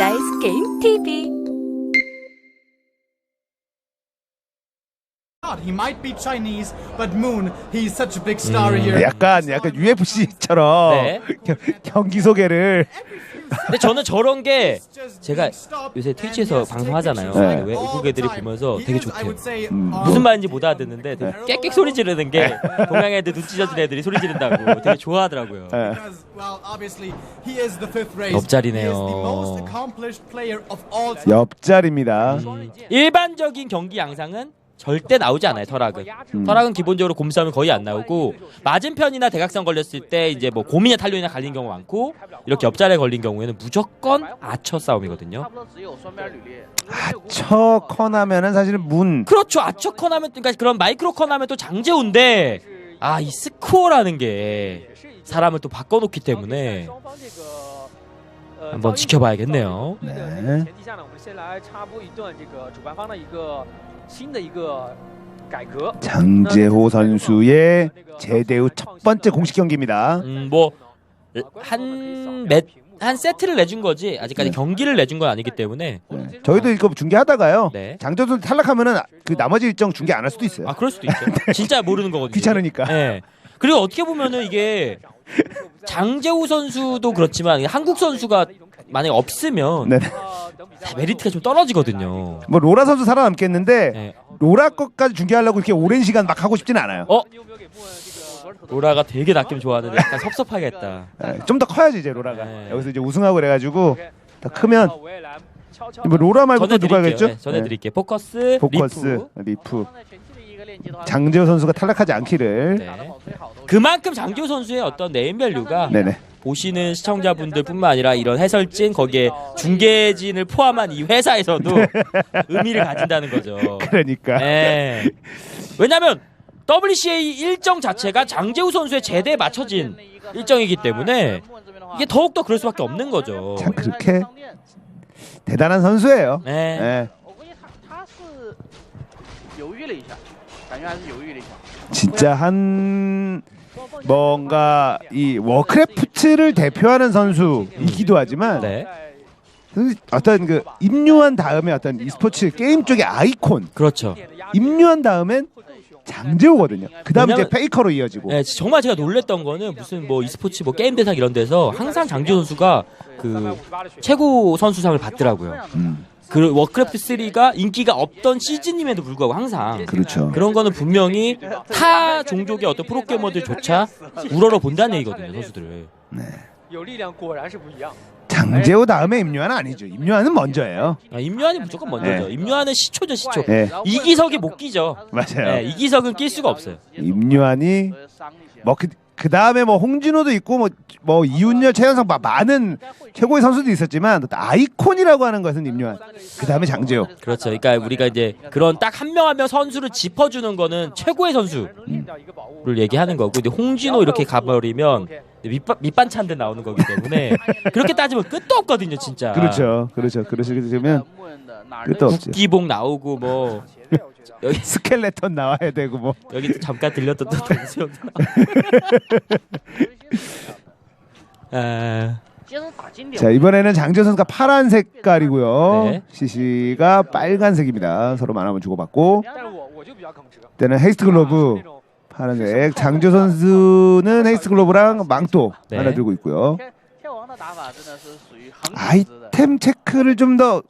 나이스 게임 TV 음. here. 약간 약간 UFC처럼 네. 경기 소개를 근데 저는 저런 게 제가 요새 트위치에서 방송하잖아요. 네. 외국 애들이 보면서 되게 좋대요. 음. 무슨 말인지 못 알아듣는데 되게 깨끗 소리 지르는 게 동양 애들 눈 찢어진 애들이 소리 지른다고 되게 좋아하더라고요. race. 옆자리네요. 옆자리입니다. 음, 일반적인 경기 양상은 절대 나오지 않아요 터락은. 음. 터락은 기본적으로 곰싸움이 거의 안 나오고 맞은편이나 대각선 걸렸을 때 이제 뭐 곰이나 탄론이나 갈린 경우 많고 이렇게 옆자리에 걸린 경우에는 무조건 아처 싸움이거든요. 아처 컨하면은 사실은 문. 그렇죠. 아처 컨하면 그러니까 그런 마이크로 컨하면 또 장재훈데 아 이 스코어라는 게 사람을 또 바꿔놓기 때문에 한번 지켜봐야겠네요. 네. 네. 장재호 선수의 제대 후 첫 번째 공식 경기입니다. 음, 뭐한맷 한 세트를 내준 거지 아직까지 네. 경기를 내준 건 아니기 때문에 네. 저희도 이거 중계하다가요 네. 장전선 탈락하면은 그 나머지 일정 중계 안 할 수도 있어요. 아 그럴 수도 있죠. 네. 진짜 모르는 거거든요. 귀찮으니까. 네. 그리고 어떻게 보면은 이게 장재우 선수도 그렇지만 한국 선수가 만약에 없으면 네. 메리트가 좀 떨어지거든요. 뭐 로라 선수 살아남겠는데 네. 로라 것까지 중계하려고 이렇게 오랜 시간 막 하고 싶진 않아요. 어? 로라가 되게 낚임 좋아하는데 약간 섭섭하겠다. 네, 좀더 커야지 이제 로라가 네. 여기서 이제 우승하고 그래가지고 더 크면 뭐 로라 말고 또 누가겠죠? 네, 전해드릴게요. 네. 포커스, 포커스, 리프. 리프. 어, 장재호 선수가 탈락하지 않기를 네. 그만큼 장재호 선수의 어떤 네임 밸류가 네네. 보시는 시청자분들뿐만 아니라 이런 해설진 거기에 중계진을 포함한 이 회사에서도 의미를 가진다는 거죠. 그러니까. 네. 왜냐면 WCA 일정 자체가 장재우 선수의 제대에 맞춰진 일정이기 때문에 이게 더욱더 그럴 수밖에 없는 거죠. 참 그렇게 대단한 선수예요. 네. 네. 진짜 한 뭔가 이 워크래프트를 대표하는 선수이기도 하지만 네. 어떤 그 임요한 다음에 어떤 e스포츠 게임 쪽의 아이콘 그렇죠. 임요한 다음엔 장재호거든요. 그 다음 이제 페이커로 이어지고. 네, 정말 제가 놀랬던 거는 무슨 뭐 e스포츠 뭐 게임 대상 이런 데서 항상 장재우 선수가 그 최고 선수상을 받더라고요. 음, 그 워크래프트 3가 인기가 없던 시즌임에도 불구하고 항상 그렇죠. 그런 거는 분명히 타 종족의 어떤 프로게이머들조차 우러러 본다는 얘기거든요 선수들을. 네. 장재호 다음에 임요한 아니죠. 임요한은 먼저예요. 아, 임요한이 무조건 먼저죠. 네. 임요한은 시초죠 시초. 네. 이기석이 못 끼죠. 맞아요. 네, 이기석은 낄 수가 없어요. 임요한이 머크 그 다음에 뭐 홍진호도 있고 뭐, 뭐 이윤열, 최현성 많은 최고의 선수도 있었지만 아이콘이라고 하는 것은 임요한. 그 다음에 장재호. 그렇죠. 그러니까 우리가 이제 그런 딱 한 명 한 명 선수를 짚어주는 거는 최고의 선수를 얘기하는 거고 근데 홍진호 이렇게 가버리면 밑반, 밑반찬들 나오는 거기 때문에 그렇게 따지면 끝도 없거든요 진짜 그렇죠 그렇죠 그러시게 되면 끝도 없죠 기봉 나오고 뭐 여기 스켈레톤 나와야 되고 뭐. 여기 잠깐 들렸던 또 동수형 아... 자 이번에는 장재 선수가 파란 색깔이고요. 네. 시시가 빨간색입니다. 서로 만화면 주고받고. 때는 헤이스트 글로브 파란색. 장재 선수는 헤이스트 글로브랑 망토 네. 하나 들고 있고요. 아이템 체크를 좀 더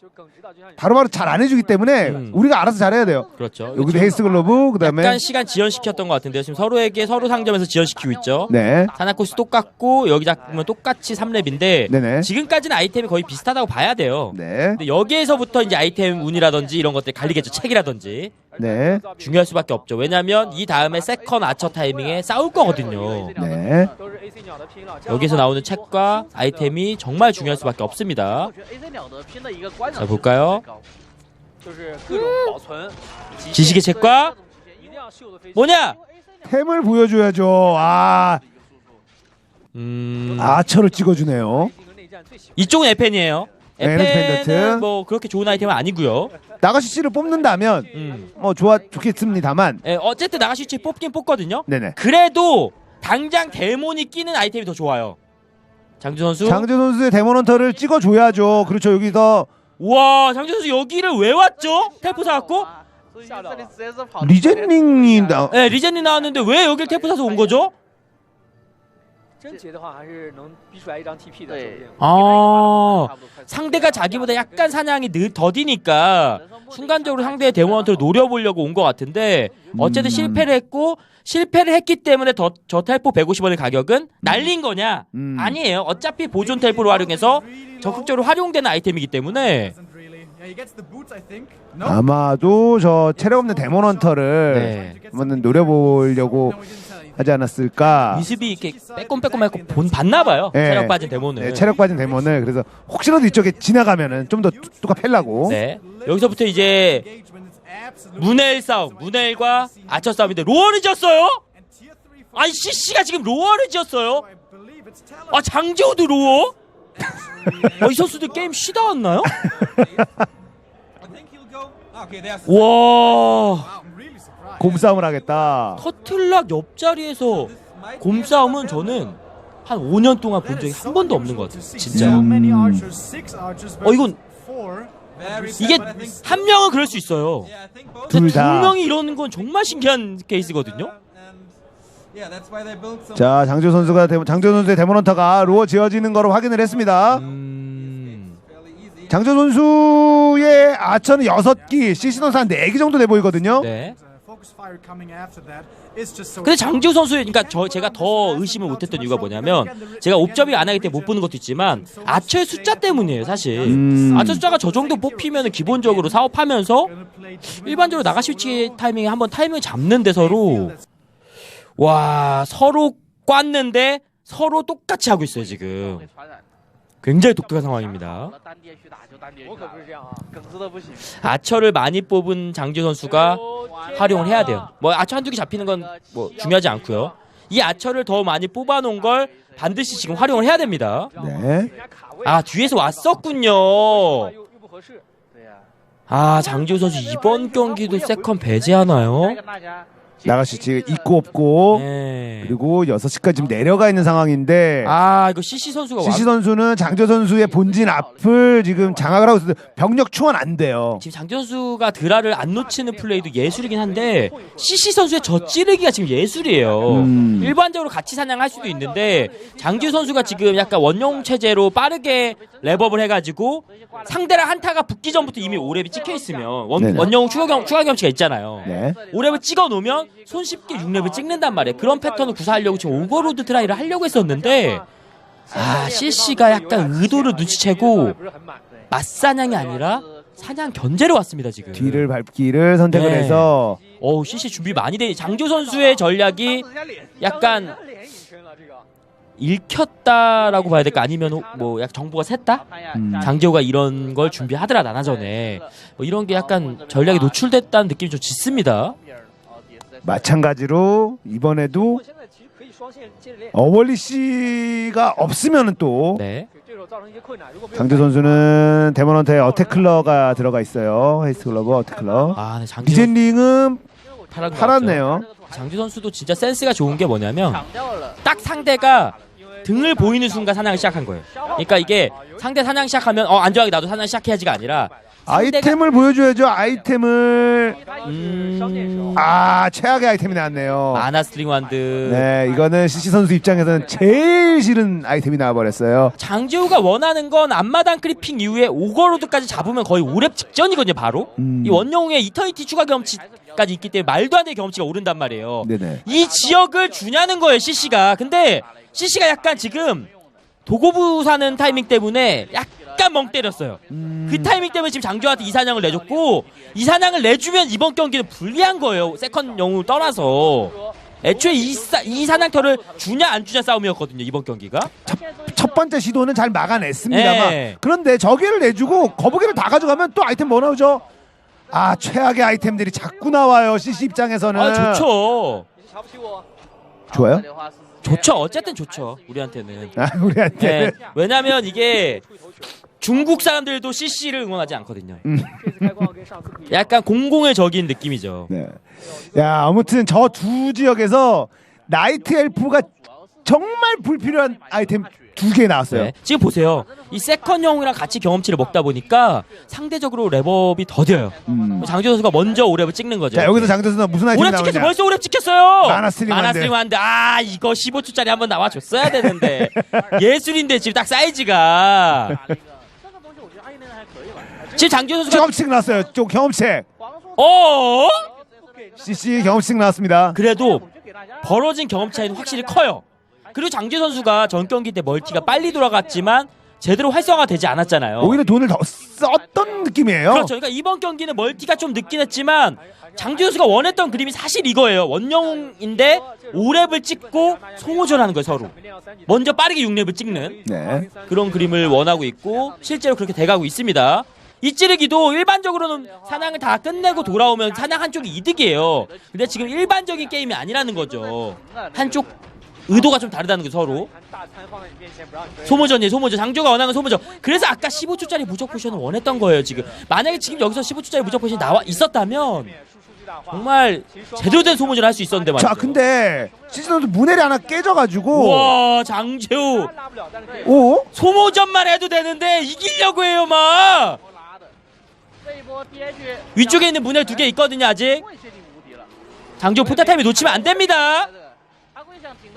바로바로 잘 안 해주기 때문에 음. 우리가 알아서 잘해야 돼요. 그렇죠. 여기도 헤이스트 글로브 그다음에 약간 시간 지연시켰던 것 같은데요. 지금 서로에게 서로 상점에서 지연시키고 있죠. 네, 사나코스 똑같고 여기 잡으면 똑같이 3렙인데 네네, 지금까지는 아이템이 거의 비슷하다고 봐야 돼요. 네, 근데 여기에서부터 이제 아이템 운이라든지 이런 것들 갈리겠죠. 책이라든지 네, 중요할 수밖에 없죠. 왜냐하면 이 다음에 세컨 아처 타이밍에 싸울 거거든요. 네. 여기서 나오는 책과 아이템이 정말 중요할 수밖에 없습니다. 자 볼까요? 음 지식의 책과 뭐냐? 템을 보여줘야죠. 아, 음... 아처를 찍어주네요. 이쪽은 에펜이에요. 네, 에펜은 뭐 그렇게 좋은 아이템은 아니고요. 나가시 씨를 뽑는다면 음. 어 좋아 좋겠습니다만. 예, 어쨌든 나가시 씨 뽑긴 뽑거든요. 네네. 그래도 당장 데몬이 끼는 아이템이 더 좋아요. 장준 선수. 장재 선수의 데모넌터를 찍어줘야죠. 그렇죠. 여기서 와 장준 선수 여기를 왜 왔죠? 텔포 사갖고? 所以这里直接是跑 리젠닝이 나, 네 리젠이 나왔는데 왜 여길 텔포 사서 온 거죠? 贞洁的话还是能逼出来一张 TP 的，说不定。 아 상대가 자기보다 약간 사냥이 늘 더디니까 순간적으로 상대의 데모한테를 노려보려고 온 것 같은데 어쨌든 음. 실패를 했고 실패를 했기 때문에 더, 저 텔포 150원의 가격은 날린 거냐? 음. 아니에요. 어차피 보존 텔포를 활용해서 적극적으로 활용되는 아이템이기 때문에. 아마도 저 체력 없는 데모넌터를 네. 한번 노려보려고. 하지 않았을까. 미습이 이렇게 빼꼼빼꼼하고 본 봤나 봐요. 예. 체력 빠진 데모는. 네, 체력 빠진 데모는 그래서 혹시라도 이쪽에 지나가면은 좀 더 뚜까 팰라고. 네. 여기서부터 이제 문헬 싸움, 문헬과 아처 싸움인데 로어를 지었어요? 아니 CC가 지금 로어를 지었어요? 아 장재호도 로어? 어, 이 선수들 게임 쉬다 왔나요? 와. 곰싸움을 하겠다. 터틀락 옆자리에서 곰싸움은 저는 한 5년 동안 본 적이 한 번도 없는 것 같아요. 진짜. 음. 어, 이건-. 이게 한 명은 그럴 수 있어요. 둘 근데 두 다. 명이 이러는 건 정말 신기한 케이스거든요. 자, 장조 선수가 장조 선수의 데모넌터가 로어 지어지는 거로 확인을 했습니다. 음... 장조 선수의 아처는 6기, CC 선수 한 4기 정도 돼 보이거든요. 네. 근데 장지우 선수 그러니까 저 제가 더 의심을 못했던 이유가 뭐냐면 제가 옵저비 안 하기 때문에 못 보는 것도 있지만 아처의 숫자 때문이에요 사실 음. 아처 숫자가 저 정도 뽑히면 기본적으로 사업하면서 일반적으로 나가시치 타이밍에 한번 타이밍을 잡는데 서로 와 서로 꼈는데 서로 똑같이 하고 있어요 지금 굉장히 독특한 상황입니다. 아처를 많이 뽑은 장지 선수가 활용을 해야 돼요. 뭐 아처 한두 개 잡히는 건 뭐 중요하지 않고요. 이 아처를 더 많이 뽑아놓은 걸 반드시 지금 활용을 해야 됩니다. 네. 아 뒤에서 왔었군요. 아 장지 선수 이번 경기도 세컨 배제하나요? 나가시 지금 있고 없고 네. 그리고 6시까지 지금 내려가 있는 상황인데 아 이거 CC 선수가 CC 왔... 선수는 장재 선수의 예, 본진 그렇죠. 앞을 지금 장악을 하고 있어서 병력 충원 안 돼요. 지금 장재 선수가 드라를 안 놓치는 플레이도 예술이긴 한데 CC 선수의 저 찌르기가 지금 예술이에요. 음. 일반적으로 같이 사냥할 수도 있는데 장재 선수가 지금 약간 원용 체제로 빠르게 랩업을 해가지고 상대랑 한타가 붙기 전부터 이미 오랩이 찍혀 있으면 원, 원용 추가, 경, 추가 경치가 있잖아요. 네. 오랩을 찍어 놓으면 손쉽게 6렙을 찍는단 말이에요. 그런 패턴을 구사하려고 지금 오버로드 드라이를 하려고 했었는데 아 CC가 약간 의도를 눈치채고 맞사냥이 아니라 사냥 견제로 왔습니다 지금. 뒤를 밟기를 선택을 네. 해서 어우 CC 준비 많이 돼. 장조 선수의 전략이 약간 읽혔다라고 봐야 될까 아니면 뭐약 정보가 샜다 음. 장조가 이런 걸 준비하더라 나나 전에 뭐 이런 게 약간 전략이 노출됐다는 느낌이 좀 짙습니다 마찬가지로 이번에도 어월리 씨가 없으면 또 네. 강재 선수는 데모넌트의 어택클러가 들어가 있어요. 헤이스 글러브 어택클러. 아, 네, 장지 디젠링은 팔았 팔았네요. 장지 선수도 진짜 센스가 좋은 게 뭐냐면 딱 상대가 등을 보이는 순간 사냥을 시작한 거예요. 그러니까 이게 상대 사냥 시작하면 어 안전하게 나도 사냥 시작해야지가 아니라 아이템을 보여줘야죠. 아이템을 음... 아 최악의 아이템이 나왔네요. 아나 스트링 완드. 네 이거는 CC 선수 입장에서는 제일 싫은 아이템이 나와버렸어요. 장재우가 원하는 건 앞마당 크리핑 이후에 오거로드까지 잡으면 거의 오랩 직전이거든요. 바로 음. 이 원영웅의 이터니티 추가 경험치까지 있기 때문에 말도 안 되는 경험치가 오른단 말이에요. 네네. 이 지역을 주냐는 거예요 CC가. 근데 CC가 약간 지금 도고부 사는 타이밍 때문에 약간 잠깐 멍 때렸어요. 음... 그 타이밍 때문에 지금 장조한테 이사냥을 내줬고 이사냥을 내주면 이번 경기는 불리한 거예요. 세컨 영웅 떠나서. 애초에 이, 사, 이 사냥터를 주냐 안 주냐 싸움이었거든요 이번 경기가 첫, 첫 번째 시도는 잘 막아냈습니다만 네. 그런데 저기를 내주고 거북이를 다 가져가면 또 아이템 뭐 나오죠? 아 최악의 아이템들이 자꾸 나와요 CC 입장에서는 아 좋죠 좋아요? 아, 네, 좋죠. 어쨌든 좋죠. 우리한테는. 아, 우리한테. 네. 왜냐하면 이게 중국 사람들도 CC를 응원하지 않거든요. 음. 약간 공공의 적인 느낌이죠. 네. 야 아무튼 저 두 지역에서 나이트 엘프가 정말 불필요한 아이템 두 개 나왔어요. 네. 지금 보세요. 이 세컨 영웅이랑 같이 경험치를 먹다 보니까 상대적으로 랩업이 더뎌요. 음. 뭐 장준 선수가 먼저 오랩을 찍는 거죠. 자, 여기서 장준 선수가 무슨 아이템 오랩 나오냐. 찍혔어. 벌써 오랩 찍혔어요. 마나스링 마나스링 한데. 아, 이거 15초짜리 한번 나와줬어야 되는데. 예술인데 지금 딱 사이즈가. 지금 장준 선수가 경험칙 나왔어요. 좀 경험책. 어? CC 경험칙 나왔습니다. 그래도 벌어진 경험 차이는 확실히 커요. 그리고 장지호 선수가 전 경기 때 멀티가 빨리 돌아갔지만 제대로 활성화가 되지 않았잖아요. 오히려 돈을 더 썼던 느낌이에요. 그렇죠. 그러니까 이번 경기는 멀티가 좀 늦긴 했지만 장지호 선수가 원했던 그림이 사실 이거예요. 원영웅인데 5랩을 찍고 소모전하는 거예요 서로. 먼저 빠르게 6랩을 찍는 네. 그런 그림을 원하고 있고 실제로 그렇게 돼가고 있습니다. 이 찌르기도 일반적으로는 사냥을 다 끝내고 돌아오면 사냥 한쪽이 이득이에요. 근데 지금 일반적인 게임이 아니라는 거죠. 한쪽 의도가 좀 다르다는 게 서로. 소모전이 소모전. 장조가 원하는 소모전. 그래서 아까 15초짜리 무적 포션을 원했던 거예요 지금. 만약에 지금 여기서 15초짜리 무적 포션이 나와 있었다면 정말 제대로 된 소모전 할 수 있었는데 말이죠. 자 근데 시즌도 문해리 하나 깨져가지고 우와 장재우. 오? 소모전만 해도 되는데 이기려고 해요 막 위쪽에 있는 문해 두 개 있거든요 아직. 장재우 포타타임이 놓치면 안 됩니다.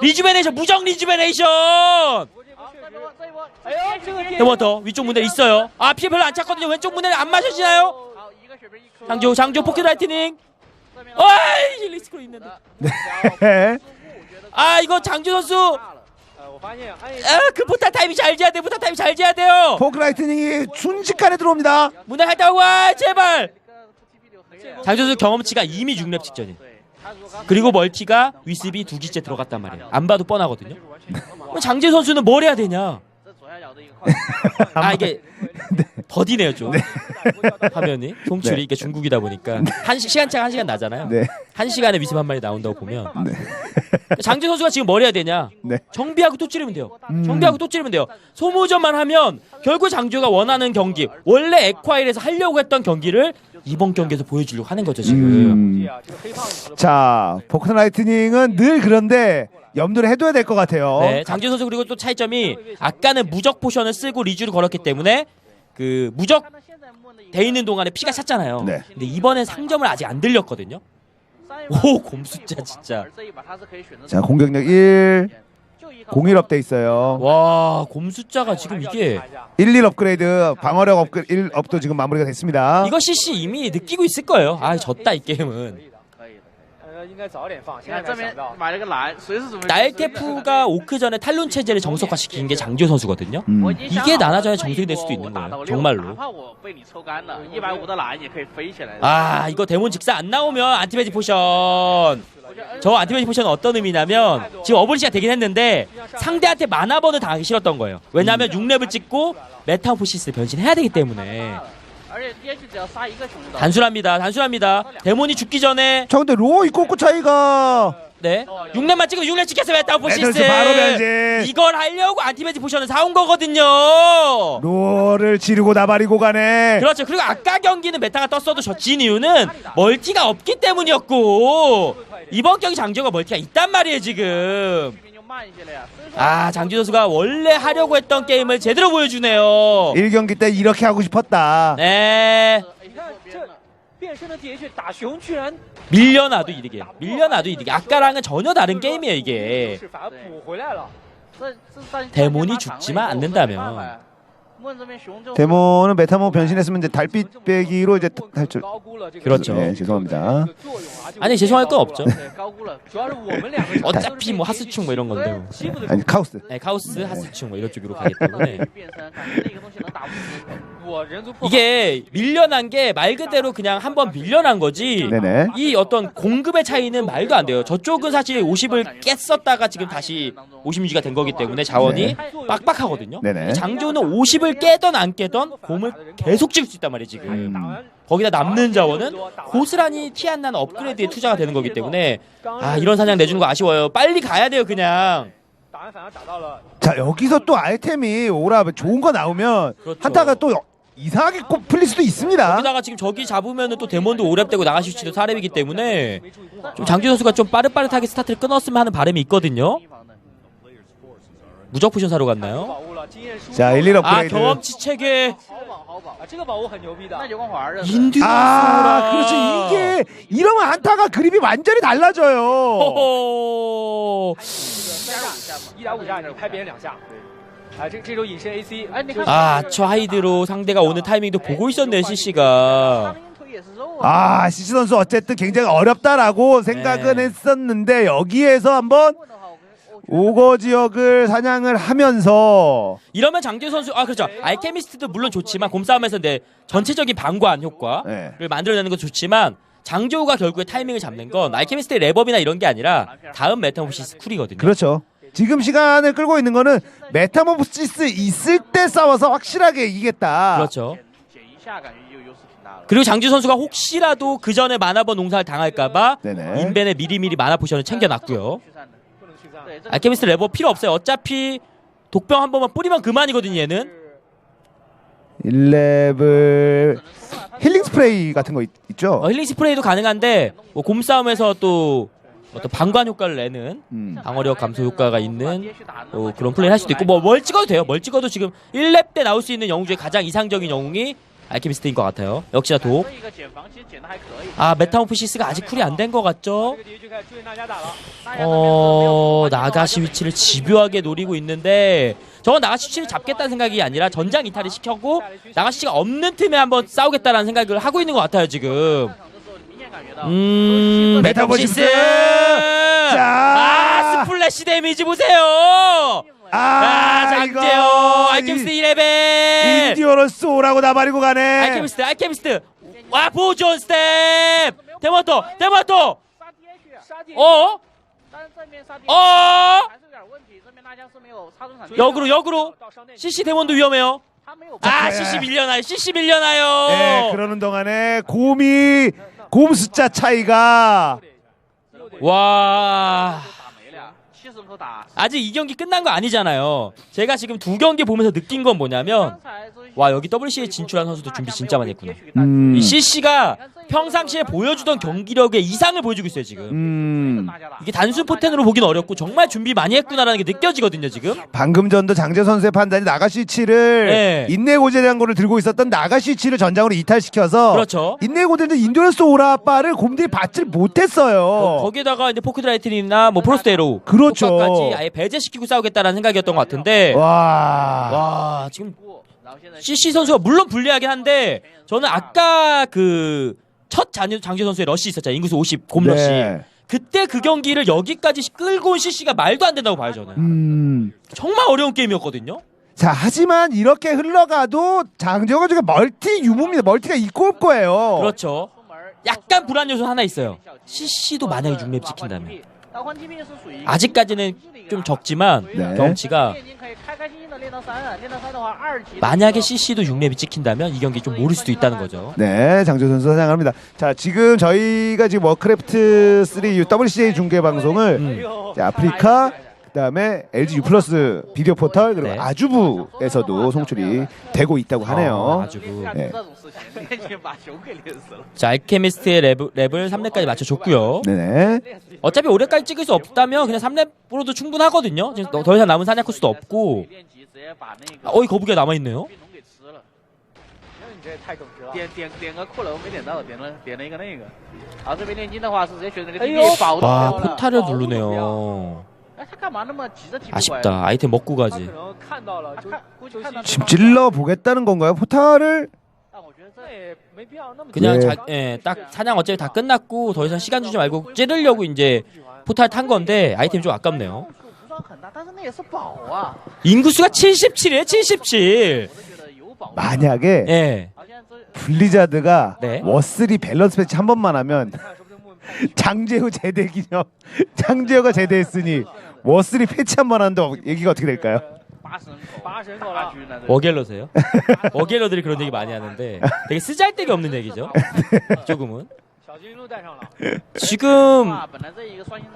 리즈베네이션 무적 리즈베네이션! 네버터 뭐 위쪽 문대 있어요? 아 피해 별로 안 찼거든요. 왼쪽 문대를 안 마셔지나요? 장조 장조 포켓 라이트닝. 어이 리스크로 있는데. 네. 아 이거 장조 선수. 아그 부타 타임이 잘 지어야 돼 부타 타임이 잘 지어야 돼요. 포크 라이트닝이 순식간에 들어옵니다. 문을 핥다와 제발. 장조 선수 경험치가 이미 6렙 직전이에요. 그리고 멀티가 위습이 두 기째 들어갔단 말이에요. 안 봐도 뻔하거든요. 장재 선수는 뭘 해야 되냐? 아 이게 네. 더디네요 좀 네. 화면이 송출이 네. 이게 중국이다 보니까 네. 한 시, 시간차가 한 시간 나잖아요. 네. 한 시간에 미스 한 마리 나온다고 보면 네. 장재 선수가 지금 뭘 해야 되냐? 네. 정비하고 또 찌르면 돼요. 음. 정비하고 또 찌르면 돼요. 소모전만 하면 결국 장재가 원하는 경기 원래 에콰일에서 하려고 했던 경기를 이번 경기에서 보여주려고 하는 거죠 지금. 음. 자 포크 라이트닝은 늘 그런데 염두를 해둬야 될 것 같아요. 네, 장재 선수 그리고 또 차이점이 아까는 무적 포션을 쓰고 리즈를 걸었기 때문에 그 무적 돼 있는 동안에 피가 찼잖아요. 네. 근데 이번엔 상점을 아직 안 들렸거든요. 오 곰숫자 진짜. 자 공격력 1 01 업돼 있어요. 와 곰숫자가 지금 이게 11 업그레이드 방어력 업그레이드 1 업도 지금 마무리가 됐습니다. 이거 CC 이미 느끼고 있을 거예요. 아 졌다 이 게임은. 날테프가 오크 전에 탈론 체제를 정석화시킨 게 장지호 선수거든요. 음. 뭐, 이게 나나전의 정석이 될 수도 있는 거예요. 정말로. 아 이거 데몬 직사 안 나오면 안티매지 포션. 저 안티매지 포션은 어떤 의미냐면 지금 어브리시가 되긴 했는데 상대한테 만화번을 당하기 싫었던 거예요. 왜냐하면 음. 6렙을 찍고 메타포시스 변신해야 되기 때문에 단순합니다. 단순합니다. 데몬이 죽기 전에 자 근데 로이 꼬꼬 차이가 네. 6렙만 찍고 6렙 찍겠어요. 했다 네, 보시스. 매달수 바로 변신. 이걸 하려고 안티매지 포션을 사온 거거든요. 로어를 지르고 나발이고 가네. 그렇죠. 그리고 아까 경기는 메타가 떴어도 졌진 이유는 멀티가 없기 때문이었고 이번 경기 장지호가 멀티가 있단 말이에요 지금. 아 장지 선수가 원래 하려고 했던 게임을 제대로 보여주네요. 1경기 때 이렇게 하고 싶었다. 네. 밀려나도 이득이에요. 밀려나도 이득이 아까랑은 전혀 다른 게임이에요 이게. 네. 데몬이 죽지만 않는다면. 데모는 메타모 변신했으면 이제 달빛 빼기로 이제 탈출. 그렇죠. 예, 네, 죄송합니다. 아니 죄송할 거 없죠. 어차피 뭐 하스충 뭐 이런 건데요. 아니 카우스. 네, 카우스 하스충 뭐 이런 쪽으로 가기 때문에. 뭐 이게 밀려난 게 말 그대로 그냥 한번 밀려난 거지. 네네. 이 어떤 공급의 차이는 말도 안 돼요. 저쪽은 사실 50을 깼었다가 지금 다시 50유지가 된 거기 때문에 자원이 네. 빡빡하거든요. 네네. 장조는 50을 깨던 안 깨던 곰을 계속 찍을 수 있단 말이에요, 지금. 음. 거기다 남는 자원은 고스란히 티 안 난 업그레이드에 투자가 되는 거기 때문에 아, 이런 사냥 내주는 거 아쉬워요. 빨리 가야 돼요, 그냥. 자 여기서 또 아이템이 오라 좋은 거 나오면 그렇죠. 한타가 또 이상하게 꼭 풀릴 수도 있습니다. 거기다가 지금 저기 잡으면은 또 데몬도 오랩되고 나가실 수도 사렙이기 때문에 좀 장주 선수가 좀 빠릇빠릇하게 스타트를 끊었으면 하는 바람이 있거든요. 地方的 무적 포션 사러 갔나요? 宝物了，经验输 자 入 1, 1 아 업그레이드. 경험치 체계 好宝好宝啊，，这个宝物很牛逼的。那就光环儿的。 인듀 아 그렇지 이게 이러면 한타가 그림이 완전히 달라져요. 호호 再让一下嘛，一打五下，你拍别人两下。啊， 아, 좌이드로 아, 상대가 오는 타이밍도 보고 있었네, CC가. 아, CC 선수 어쨌든 굉장히 어렵다라고 생각은 네. 했었는데 여기에서 한번 오거 지역을 사냥을 하면서 이러면 장재 선수 아 그렇죠 알케미스트도 물론 좋지만 곰싸움에서 내 전체적인 방관 효과를 네. 만들어내는 건 좋지만 장재호가 결국에 타이밍을 잡는 건 알케미스트의 랩업이나 이런 게 아니라 다음 메타모시스 쿨이거든요. 그렇죠. 지금 시간을 끌고 있는 거는 메타모시스 있을 때 싸워서 확실하게 이기겠다. 그렇죠. 그리고 장지 선수가 혹시라도 그 전에 만화번 농사를 당할까봐 인벤에 미리미리 만화 포션을 챙겨놨고요. 아, 알케미스트 레버 필요 없어요. 어차피 독병 한 번만 뿌리면 그만이거든요. 얘는 1레벨 힐링 스프레이 같은 거 있, 죠 어, 힐링 스프레이도 가능한데 뭐 곰싸움에서 또 어떤 방관 효과를 내는 음. 방어력 감소 효과가 있는 어, 그런 플레이를 할 수도 있고 뭐 뭘 찍어도 돼요. 뭘 찍어도 지금 1렙 때 나올 수 있는 영웅 중에 가장 이상적인 영웅이 알키미스트인 것 같아요. 역시나 독. 아, 아 메타모프시스가 아직 쿨이 안 된 것 같죠? 어, 나가시 위치를 집요하게 노리고 있는데, 저건 나가시 위치를 잡겠다는 생각이 아니라 전장 이탈을 시켰고, 나가시가 없는 팀에 한번 싸우겠다는 생각을 하고 있는 것 같아요, 지금. 음, 메타버시스. 자, 아, 스플래시 데미지 보세요. 아, 잠깐요! 아, 아이케미스트 1레벨! 인디오로스 오라고 나발이고 가네. 알케미스트 알케미스트! 와 보존 스텝! 데모토 데모토! 어? 어? 역으로 역으로? CC 데몬도 위험해요? 아 CC 밀려나요? CC 밀려나요? 네 그러는 동안에 곰이 곰 숫자 차이가 와. 아직 이 경기 끝난 거 아니잖아요. 제가 지금 두 경기 보면서 느낀 건 뭐냐면 와 여기 WCA 진출한 선수도 준비 진짜 많이 했구나. 음. 이 CC가 평상시에 보여주던 경기력의 이상을 보여주고 있어요 지금. 음. 이게 단순 포텐으로 보긴 어렵고 정말 준비 많이 했구나라는 게 느껴지거든요 지금. 방금 전도 장재 선수의 판단이 나가시치를 네. 인내고제량고를 들고 있었던 나가시치를 전장으로 이탈시켜서 그렇죠. 인내고제는 인조런스 오라빠를 곰들이 받질 못했어요. 거기다가 이제 포크드라이트이나 뭐 프로스테로 그렇죠. 그렇죠. 효과까지 아예 배제시키고 싸우겠다라는 생각이었던 것 같은데 와, 와 지금 CC 선수가 물론 불리하긴 한데 저는 아까 그 첫 장준 선수의 러시 있었잖아요. 인구수 50, 곰 러시. 네. 그때 그 경기를 여기까지 끌고 온 CC가 말도 안 된다고 봐요, 저는. 음. 정말 어려운 게임이었거든요. 자, 하지만 이렇게 흘러가도 장정호 지가 멀티 유무입니다. 멀티가 있고 없고예요. 그렇죠. 약간 불안 요소 하나 있어요. CC도 만약에 6맵 찍힌다면. 아직까지는 좀 적지만 네. 경치가 만약에 CC도 6렙이 찍힌다면 이 경기 좀 모를 수도 있다는 거죠. 네, 장조 선수 사장합니다. 자, 지금 저희가 지금 워크래프트 3 WCA 중계 방송을 음. 아프리카 그다음에 LG U 플러스 비디오 포털 그리고 네. 아주부에서도 송출이 되고 있다고 하네요. 아, 아주부. 네. 네. 자 알케미스트의 랩, 랩을 3렙까지 맞춰줬고요. 네네. 어차피 5렙까지 찍을 수 없다면 그냥 3렙으로도 충분하거든요. 지금 더 이상 남은 사냥 코스도 없고. 아, 어이 거북이가 남아있네요. 와 포탈을 누르네요. 아쉽다. 아이템 먹고 가지. 지금 찔러 보겠다는 건가요? 포탈을 그냥 네. 자, 예, 딱 사냥 어차피 다 끝났고 더 이상 시간 주지 말고 찌르려고 이제 포탈 탄 건데 아이템 좀 아깝네요. 인구수가 77이에요, 77. 만약에 예. 블리자드가 네. 워스리 밸런스 패치 한 번만 하면 장재호 제대 기념. 장재호가 제대했으니 워스리 패치 한 번 한다고 얘기가 어떻게 될까요? 워겔러세요? 워겔러들이 그런 얘기 많이 하는데 되게 쓰잘데기 없는 얘기죠. 조금은. 지금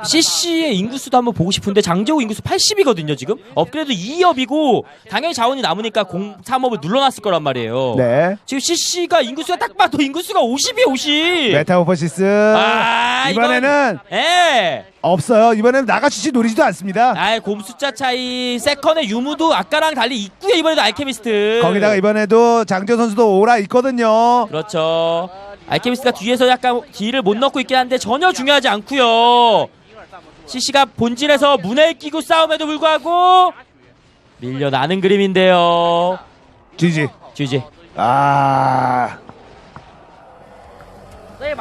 CC의 인구수도 한번 보고 싶은데 장재호 인구수 80이거든요 지금? 업그레이드 2업이고 당연히 자원이 남으니까 0, 3업을 눌러놨을 거란 말이에요. 네. 지금 CC가 인구수가 딱 봐도 인구수가 50이에요 50 메타오퍼시스. 아, 이번에는 이건... 예. 없어요. 이번에는 나가시지 노리지도 않습니다. 아이 곰 숫자 차이 세컨의 유무도 아까랑 달리 있고요 이번에도 알케미스트. 거기다가 이번에도 장재호 선수도 오라 있거든요. 그렇죠. 알케미스가 뒤에서 약간 딜을 못 넣고 있긴 한데 전혀 중요하지 않고요. CC가 본진에서 문을 끼고 싸움에도 불구하고 밀려나는 그림인데요. GG. GG. 아. 네,